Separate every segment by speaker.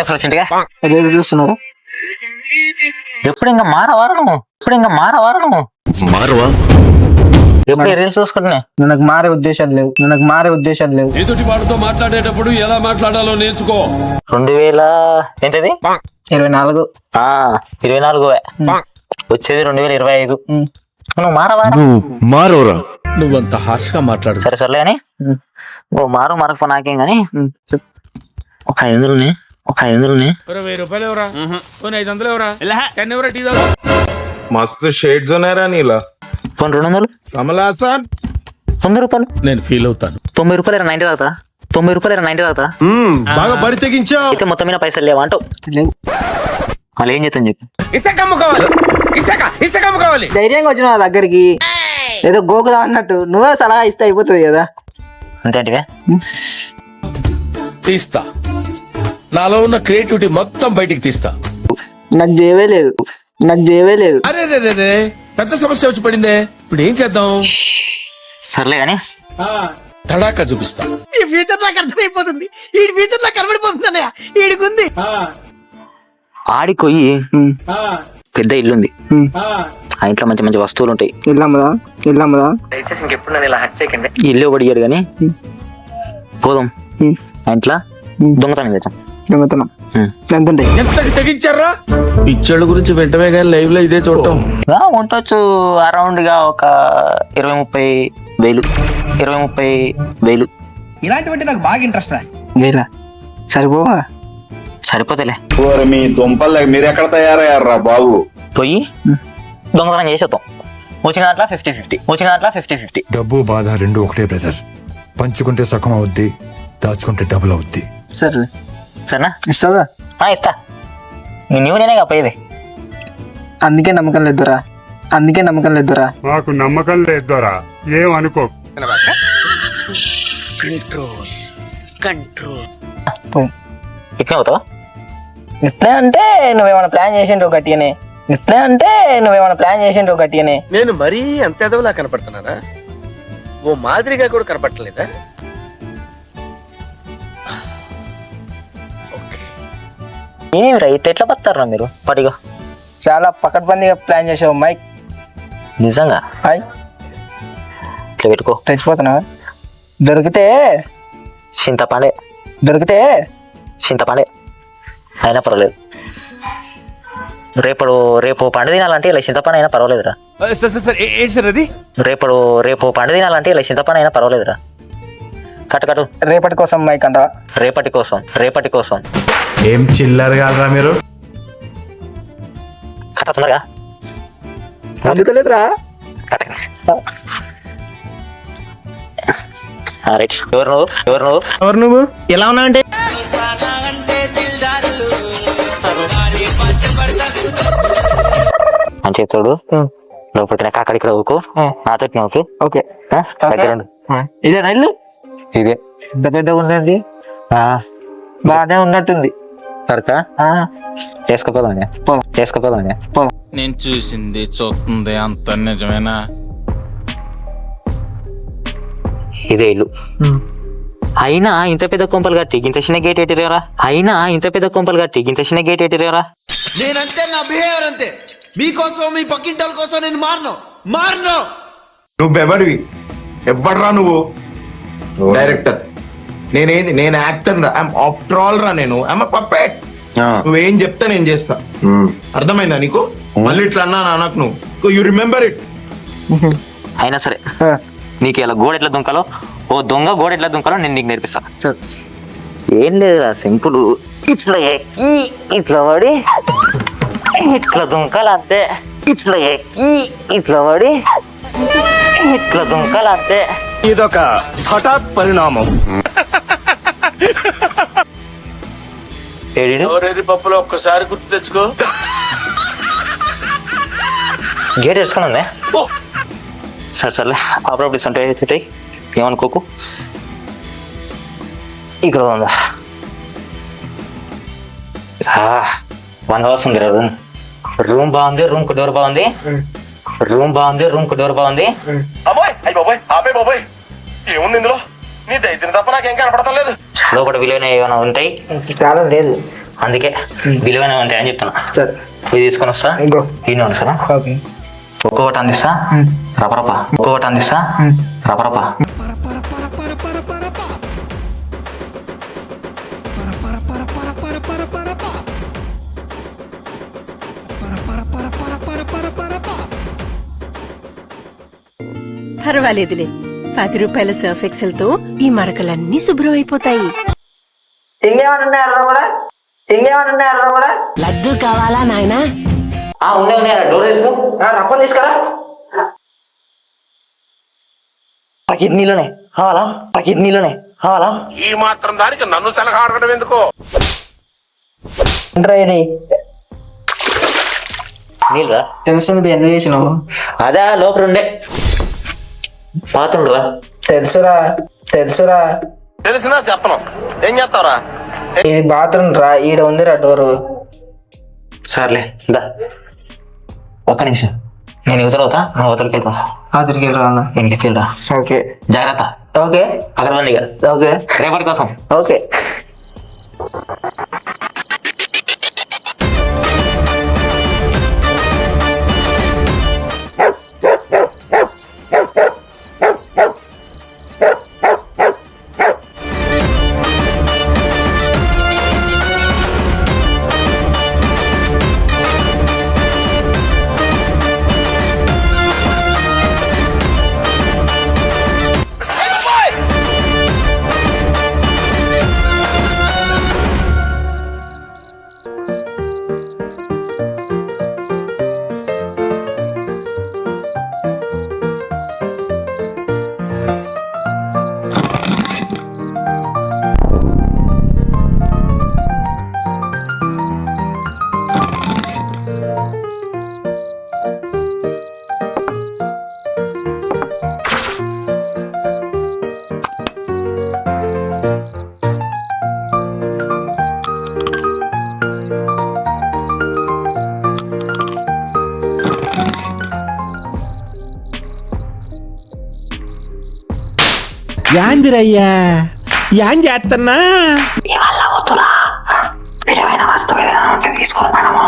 Speaker 1: చేస్తారు వచ్చింటిగా
Speaker 2: రేపు చూస్తున్నారు
Speaker 1: ఎప్పుడు ఇంకా మారవారను ఎప్పుడు ఇంకా మారవారను
Speaker 3: మారవా
Speaker 1: ఎప్పుడు రీల్స్ చూసుకుంటున్నా?
Speaker 2: నాకు మారే ఉద్దేశాలు లేవు. నాకు మారే ఉద్దేశాలు లేవు.
Speaker 4: ఎదుటి వాడితో మాట్లాడేటప్పుడు ఎలా మాట్లాడాలో నేర్చుకో.
Speaker 1: రెండు వేల ఎంతది
Speaker 2: ఇరవై నాలుగు.
Speaker 1: ఆ ఇరవై నాలుగు వచ్చేది రెండు వేల ఇరవై ఐదు. నువ్వు మారవారా
Speaker 3: మారవరా
Speaker 4: నువ్వంత హార్ష్గా మాట్లాడు.
Speaker 1: సరే సర్లే
Speaker 2: ఉమ్.
Speaker 1: ఓ మారు మరకపో నాకేం కానీ
Speaker 2: చెప్పు.
Speaker 1: ఒక ఐదు ఒక ఐదు వందలు
Speaker 5: వెయ్యి రూపాయలు ఎవరా? కొన్ని ఐదు వందలు ఎవరా? టెన్ ఎవరా టీ తాగు?
Speaker 6: మస్తు షేడ్స్ ఉన్నారా నీలా.
Speaker 1: కొన్ని రెండు వందలు?
Speaker 5: కమలా
Speaker 1: వంద రూపాయలు?
Speaker 4: నేను ఫీల్ అవుతాను.
Speaker 1: తొంభై రూపాయలు నైన్టీ తాగుతా? తొంభై రూపాయలు నైన్టీ తాగుతా?
Speaker 4: బాగా బరి తెగించా
Speaker 1: ఇక మొత్తం మీద పైసలు లేవా అంటావు?
Speaker 2: లేవు.
Speaker 1: మళ్ళీ ఏం చేస్తాను చెప్పి.
Speaker 5: ఇస్తే కమ్ముకోవాలి ఇస్తే ఇస్తే కమ్ముకోవాలి
Speaker 2: ధైర్యంగా వచ్చిన దగ్గరికి. ఏదో గోకుదా అన్నట్టు. నువ్వే సలహా ఇస్తే అయిపోతుంది కదా.
Speaker 1: అంతేంటివే?
Speaker 4: తీస్తా. నాలో ఉన్న క్రియేటివిటీ మొత్తం బయటికి తీస్తా.
Speaker 2: నాకు చేయవే లేదు. నాకు చేయవే లేదు.
Speaker 4: అరే రే రే రే పెద్ద సమస్య వచ్చి పడిందే. ఇప్పుడు ఏం చేద్దాం?
Speaker 1: సర్లే కానీ
Speaker 4: తడాకా చూపిస్తా.
Speaker 7: ఈ ఫ్యూచర్ నాకు అర్థమైపోతుంది. ఈ ఫ్యూచర్ నాకు కనబడిపోతుంది అన్నయ్య. ఈడికుంది.
Speaker 1: ఆడికొయ్యి.
Speaker 2: ఉమ్,
Speaker 1: పెద్ద ఇల్లు ఉంది
Speaker 2: ఉమ్.
Speaker 1: ఆ. ఇంట్లో మంచి మంచి వస్తువులు ఉంటాయి
Speaker 2: వెళ్ళామదా వెళ్ళామదా
Speaker 1: దయచేసి ఇంకెప్పుడు నన్ను ఇలా హట్ చేయకండి. ఇల్లు ఇయ్యాడు కానీ. పోదాం. ఆ ఇంట్లో. దొంగతనం చేద్దాం.
Speaker 2: దొంగతనం. ఎంత ఉంటాయి
Speaker 4: తెగించారా? పిచ్చోళ్ళ గురించి వెంటనే కానీ లైవ్లో ఇదే చూడటం.
Speaker 1: ఉండొచ్చు. అరౌండ్గా ఒక ఇరవై ముప్పై వేలు. ఇరవై ముప్పై వేలు.
Speaker 7: ఇలాంటివంటే నాకు బాగా ఇంట్రెస్ట్ రా.
Speaker 2: వేలా? సరిపోవా?
Speaker 1: సరిపోతేలే.
Speaker 6: ఓరి మీ దుంపలు మీరు ఎక్కడ తయారయ్యారా బాబు?
Speaker 1: పోయి దొంగతనం చేసేద్దాం. వచ్చిన దాంట్లో ఫిఫ్టీ ఫిఫ్టీ వచ్చిన దాంట్లో ఫిఫ్టీ ఫిఫ్టీ
Speaker 8: డబ్బు బాధ రెండు ఒకటే బ్రదర్. పంచుకుంటే సగం అవుద్ది దాచుకుంటే డబుల్ అవుద్ది.
Speaker 2: సరే
Speaker 1: సరేనా?
Speaker 2: ఇస్తావా?
Speaker 1: ఆ, ఇస్తా. నువ్వు నేనే పోయేది
Speaker 2: అందుకే నమ్మకం లేదురా. అందుకే నమ్మకం లేదురా.
Speaker 9: మాకు నమ్మకం లేదు దొరా ఏం అనుకో.
Speaker 2: పోయి.
Speaker 1: ఇట్నే అవుతావా?
Speaker 2: ఇట్లే అంటే నువ్వేమైనా ప్లాన్ చేసిండు గట్టిగానే ఇట్లే అంటే నువ్వేమైనా ప్లాన్ చేసిండు గట్టిగానే
Speaker 7: నేను మరీ అంత ఎదవలా కనపడుతున్నారా ఓ మాదిరిగా కూడా కనపడలేదా
Speaker 1: ఏమి రా ఇట్లా ఎట్లా బతారా మీరు? పడిగా.
Speaker 2: చాలా పకడ్బందీగా ప్లాన్ చేసావు మైక్.
Speaker 1: నిజంగా?
Speaker 2: హాయ్.
Speaker 1: ఇట్లా పెట్టుకో.
Speaker 2: రెచ్చిపోతున్నావా? దొరికితే?
Speaker 1: చింతపండే.
Speaker 2: దొరికితే?
Speaker 1: చింతపండే. అయినా పర్వాలేదు. రేపడు రేపు పండు తినాలంటే ఇలా చింతపండు అయినా పర్వాలేదురా.
Speaker 5: సార్ సార్ సార్ ఏంటి సార్ అది?
Speaker 1: రేపడు రేపు పండు తినాలంటే ఇలా చింతపండు అయినా పర్వాలేదురా. కట్టు కట్టు
Speaker 2: రేపటి కోసం మైక్ అంటావా?
Speaker 1: రేపటి కోసం రేపటి కోసం.
Speaker 9: ఏం చిల్లర కాదురా మీరు?
Speaker 1: కట్ట తొందరగా
Speaker 2: అందుకోలేదురా.
Speaker 1: కట్ట రైట్. ఎవరు నువ్వు? ఎవరు నువ్వు?
Speaker 7: ఎవరు నువ్వు? ఎలా ఉన్నా అంటే
Speaker 1: అని చెప్తాడు లోపల కాకడి ఇక్కడ ఊకు నాతో నవ్వుకు.
Speaker 2: ఓకే.
Speaker 1: దగ్గర.
Speaker 2: ఇదే ఇల్లు?
Speaker 1: ఇదే.
Speaker 2: ఇంత పెద్దగా ఉందండి? బాగానే ఉన్నట్టుంది.
Speaker 1: సరకా?
Speaker 2: ఆ,
Speaker 1: వేసుకపోదాం
Speaker 2: పో.
Speaker 1: వేసుకపోదాం
Speaker 5: నేను చూసింది చూస్తుంది అంత నిజమేనా?
Speaker 1: ఇదే ఇల్లు. అయినా ఇంత పెద్ద కొంపలు కట్టి ఇంత చిన్న గేట్ ఎట్టిరేరా? అయినా ఇంత పెద్ద కొంపలు కట్టి ఇంత చిన్న గేట్ ఎట్టిరేరా?
Speaker 7: నేనంతే నా బిహేవియర్ అంతే. మీకోసం మీ పక్కింటల కోసం నేను మారను. మారను.
Speaker 6: నువ్వెవడివి? ఎవ్వడ్రా నువ్వు? డైరెక్టర్. నేనేది నేను యాక్టర్ రా. ఆఫ్టర్ ఆల్ రా నేను. పప్పెట్ నువ్వేం చెప్తా నేను చేస్తా. అర్థమైందా నీకు? మళ్ళీ ఇట్లా అన్నా నాకు నువ్వు. యు రిమెంబర్ ఇట్
Speaker 1: అయినా సరే. నీకు ఇలా గోడ ఎట్లా దుంకాలో ఓ దొంగ గోడ ఎట్లా దుంకాలో నేను నీకు నేర్పిస్తా. ఏం లేదురా సింపుల్. ఇట్లా ఎక్కి ఇట్లా పడి ఇట్లా దుంకాలంతే ఇట్లా ఎక్కి ఇట్లా పడి ఇట్లా దుంకాలంతే
Speaker 3: ఇదొక హఠాత్ పరిణామం.
Speaker 1: ఏడు
Speaker 4: ఎవరేది పప్పులో ఒక్కసారి గుర్తు తెచ్చుకో.
Speaker 1: గేట్ తెచ్చుకుని ఉందే సరే సర్లే. ఆ ప్రాపర్టీస్ అంటే ఉంటాయి ఏమనుకోకు ఇక్కడ ఉందా? వన్ అవర్స్ ఉంది రూమ్ రూమ్ బాగుంది రూమ్కు డోర్ బాగుంది. రూమ్ బాగుంది రూమ్కు డోర్ బాగుంది.
Speaker 6: అబ్బాయ్ అయ్యి బాబాయ్ ఆపే బాబాయ్. ఏముంది ఇందులో? నీ దైత్యం తప్ప నాకేం కనపడతాం లేదు.
Speaker 1: లోపల విలువైన ఏమైనా ఉంటాయి?
Speaker 2: చాలా లేదు.
Speaker 1: అందుకే విలువైన ఉంటాయి అని చెప్తున్నా.
Speaker 2: సరే.
Speaker 1: ఇది తీసుకొని వస్తా.
Speaker 2: ఇంకో
Speaker 1: వస్తారా
Speaker 2: ఓకే.
Speaker 1: ఒక్కొక్కటి అందిస్తా రపరప. ఒక్కొక్కటి అందిస్తా రపరప.
Speaker 10: పర్వాలేదులే. పది రూపాయల సర్ఫ్ ఎక్సెల్తో ఈ మరకలన్నీ శుభ్రం అయిపోతాయి
Speaker 2: కూడా? కూడా?
Speaker 10: లడ్డు కావాలా నాయనా?
Speaker 1: ఆ ఉన్నాయి ఉన్నాయి డోర్ తెలుసు
Speaker 2: రప్పని తీసుకురా.
Speaker 1: పకిట్ నీళ్ళనే కావాలా? కావాలా?
Speaker 11: ఈ మాత్రం దానికి నన్ను సలహా అడగడం ఎందుకో?
Speaker 2: ఇది?
Speaker 1: నీళ్ళరా
Speaker 2: తెలిసింది ఎందుకు చేసినావు.
Speaker 1: అదే లోపల ఉండే. పాతుండ్రా
Speaker 2: తెలుసురా తెలుసురా.
Speaker 8: తెలిసినా చెప్పను. ఏం చేస్తావురా?
Speaker 2: ఇది బాత్రూమ్ రా ఈడ ఉందిరా డోరు.
Speaker 1: సర్లే దా. ఒక్క నిమిషం. నేను యువతలు అవుతా నువ్వు అవతలకి వెళ్ళిపో
Speaker 2: అదిరికి రా అన్న?
Speaker 1: ఇంటికి వెళ్ళరా
Speaker 2: ఓకే.
Speaker 1: జాగ్రత్త.
Speaker 2: ఓకే.
Speaker 1: అక్కడ
Speaker 2: ఓకే.
Speaker 1: రేపటి కోసం.
Speaker 2: ఓకే.
Speaker 11: యాందిరయ్యా. యాం చేస్తున్నా
Speaker 1: విలువైన వస్తువు ఏదైనా ఉంటే తీసుకోవాలి మేడము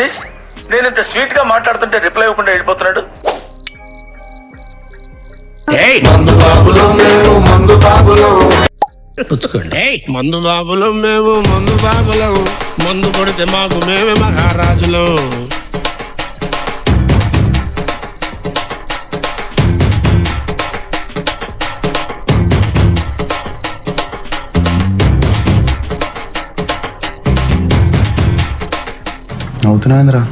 Speaker 4: దిస్ నేను ఇంత స్వీట్గా మాట్లాడుతుంటే రిప్లై ఇవ్వకుండా వెళ్ళిపోతున్నాడు.
Speaker 9: మందు బాబులం మేము మందు బాబులం. మందు కొడితే మాకు మేమే మహారాజులం.
Speaker 4: అవుతున్నాంద్రా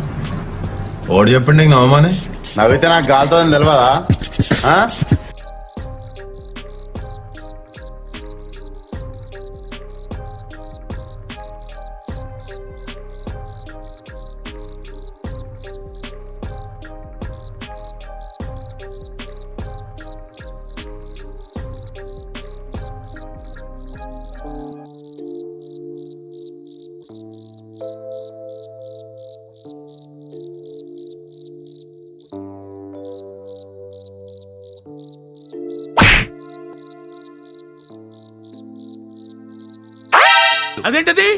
Speaker 8: ఓడి చెప్పండి నీకు నమ్మని
Speaker 12: నవ్వితే నాకు గాలితో తెలియదా
Speaker 11: అదేంటది?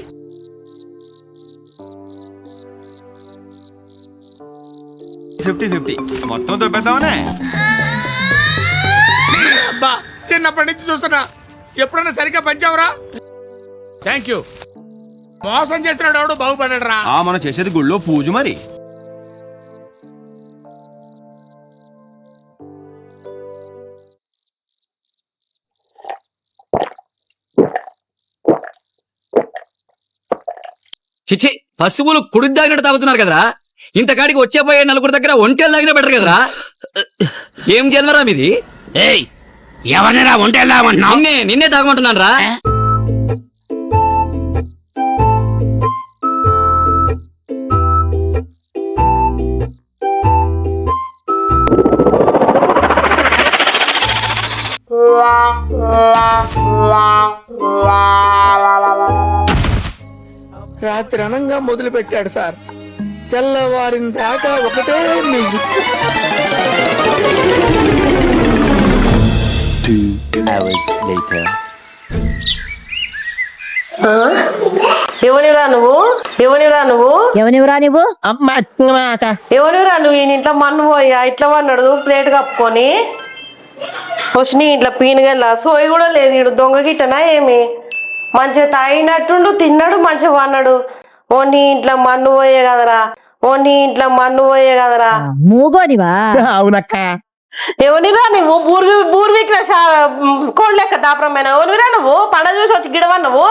Speaker 8: Fifty fifty. మొత్తం దొబ్బేద్దామనే
Speaker 11: అబ్బా చిన్నప్పటి నుంచి చూస్తున్నా. ఎప్పుడైనా సరిగ్గా పంచావురా? థ్యాంక్ యూ
Speaker 5: మోసం చేస్తున్నాడు ఎవడు బాగుపడ్డాడు రా
Speaker 3: ఆ మనం చేసేది గుళ్ళో పూజ మరి.
Speaker 13: చిచి పశువులు కుడి తాగినట్టు తాగుతున్నారు కదరా? ఇంతకాడికి వచ్చే పోయే నలుగురు దగ్గర ఒంటేలు తాగిన బెటర్ కదరా? ఏం జన్మరా మీది
Speaker 5: ఏయ్ ఎవరినిరా ఒంటేలామంటున్నావు
Speaker 13: నిన్నే నిన్నే తాగమంటున్నాను రా
Speaker 2: రాత్రి అనంగా మొదలు పెట్టాడు సార్. తెల్లవారిన దాకా ఒకటే మ్యూజిక్.
Speaker 14: ఎవనిరా నువ్వు? ఎవనిరా నువ్వు?
Speaker 2: ఎవనివరా నువ్వు?
Speaker 14: ఎవనిరా నువ్వు? ఈయన ఇంట్లో మన్ను పోయా ఇట్లా వన్నాడు ప్లేట్ కప్పుకొని వచ్చి ఇట్లా పీనుగల్లా. సోయి కూడా లేదు ఇడు దొంగ గిట్టనా ఏమి? మంచిగా తాగినట్టుండు తిన్నాడు మంచిగా వన్నాడు ఓ నీ ఇంట్లో మన్ను పోయే కదరా. ఓ నీ ఇంట్లో మన్ను పోయే కదరా.
Speaker 2: మూగోనివా? అవునక్క.
Speaker 14: ఎవనిరా నువ్వు? బూర్వి బూర్వీకి కోడ్ లెక్క దాపరమైన. ఎవనిరా నువ్వు? పండ చూసి వచ్చి గిడవా నువ్వు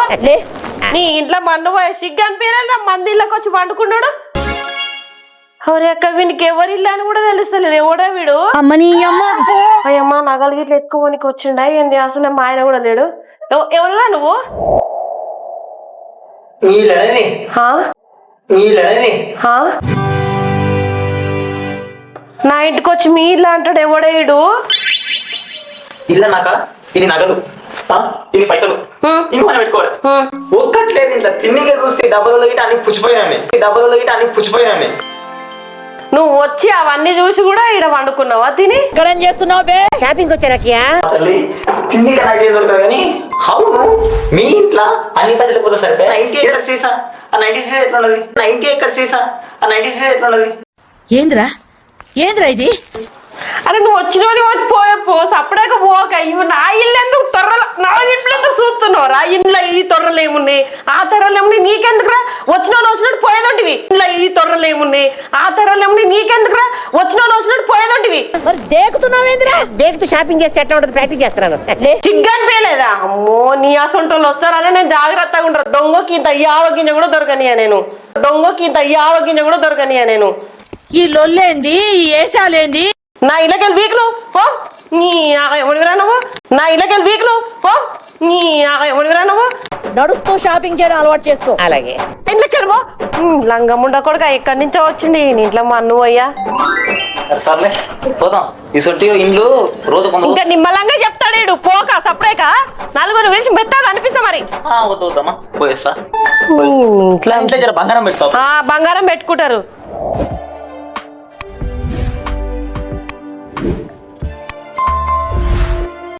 Speaker 14: నీ ఇంట్లో మన్ను పోయే సిగ్గు అనిపించలే మంది ఇళ్ళకి వచ్చి వండుకున్నాడు ఎవరి అక్క వీనికి ఎవరి ఇల్లు అని కూడా తెలుస్తలేదు. ఎవడా వీడు?
Speaker 2: అమ్మని అమ్మ.
Speaker 14: అయ్యమ్మ నగలు గిట్ల ఎక్కువనికి వచ్చిండా ఏంది? అసలు మా ఆయన కూడా లేడు. ఎవ- ఎవరురా నువ్వు? నా ఇంటికి వచ్చి మీ ఇల్లు అంటాడు ఎవడేయుడు
Speaker 1: ఇల్ల నాక ఇది నగలు. ఆ? ఇది పైసలు. మనం పెట్టుకోవాలి. ఒక్కట్లేదు ఇంట్లో. తిన్నిగా చూస్తే డబ్బులు గిట్ట అన్ని పుచ్చిపోయినాయి డబ్బులు గిట్ట అన్ని పుచ్చిపోయినాయి
Speaker 14: నువ్వు వచ్చి అవన్నీ చూసి కూడా ఈడ వండుకున్నావా? తిని.
Speaker 2: ఇక్కడ ఏం చేస్తున్నావు బే? షాపింగ్ వచ్చారకియా
Speaker 1: తల్లి తిండి దొరకదు కానీ అవును మీ ఇంట్లో అన్ని పైసలు పోతే సరిపోయి నైన్టీ ఎక్కడ సీసా ఆ నైన్టీ సీసా ఎట్లా ఉన్నది? నైన్టీ ఎక్కడ సీసా ఆ నైన్టీ సీసా ఎట్లా ఉన్నది?
Speaker 2: ఏంద్రా? ఏంద్రా ఇది?
Speaker 14: అరే నువ్వు వచ్చిన వచ్చి పోయే పో సపడాక పోక. ఇవి నా ఇల్లు ఎందుకు తొర్రలు? నా ఇంట్లో ఎందుకు చూస్తున్నావు రా? ఇంట్లో ఈ తొర్రలు ఏమున్నాయి? ఆ తొర్రలు ఏమున్నాయి? నీకెందుకురా వచ్చిన వచ్చినట్టు పోయేదోటివి. ఇంట్లో ఈ తొర్రలు ఏమున్నాయి? ఆ తొర్రలు ఏమున్నాయి? నీకెందుకురా వచ్చిన వచ్చినట్టు పోయేదోటివి.
Speaker 2: మరి దేకుతున్నావేంద్రా దేకుతూ షాపింగ్ చేస్తే ఎట్లా ఉంటుంది? ప్రాక్టీస్ చేస్తున్నాను.
Speaker 14: సిగ్గని పేలేదా అమ్మో నీ అసొంటోళ్ళు వస్తారనే నేను జాగ్రత్తగా ఉంటాను దొంగకి ఇంత యావ గింజ కూడా దొరకనియా నేను. దొంగకి ఇంత యావ గింజ కూడా దొరకనియా నేను.
Speaker 2: ఈ లొల్లేంది? ఈ ఏసాలేంది?
Speaker 14: నా ఇళ్ళకెళ్ళి వీక్లు పో నీ ఎవరివిరా నువ్వు? నా ఇళ్ళకెళ్ళి వీక్లు పో నీ ఎవరివిరా నువ్వు?
Speaker 2: నడుస్తూ షాపింగ్ చేయడం అలవాటు చేసుకో. అలాగే.
Speaker 14: ఇంట్లోకి పో? లంగముండ కొడుక ఎక్కడి నుంచో వచ్చింది నీ ఇంట్లో మా అన్ను అయ్యా.
Speaker 1: సర్లే పోదాం. ఈ సొట్టి ఇండ్లు రోజు కొంత
Speaker 14: ఇంకా నిమ్మలంగా చెప్తాడు పోక సపరేక. నలుగురు వేసి మెత్తది అనిపిస్తా మరి.
Speaker 1: వద్దు వద్దమ్మా. పోయేస్తా.
Speaker 14: ఇంట్లో
Speaker 1: ఇంట్లో జర బంగారం
Speaker 14: ఆ బంగారం పెట్టుకుంటారు.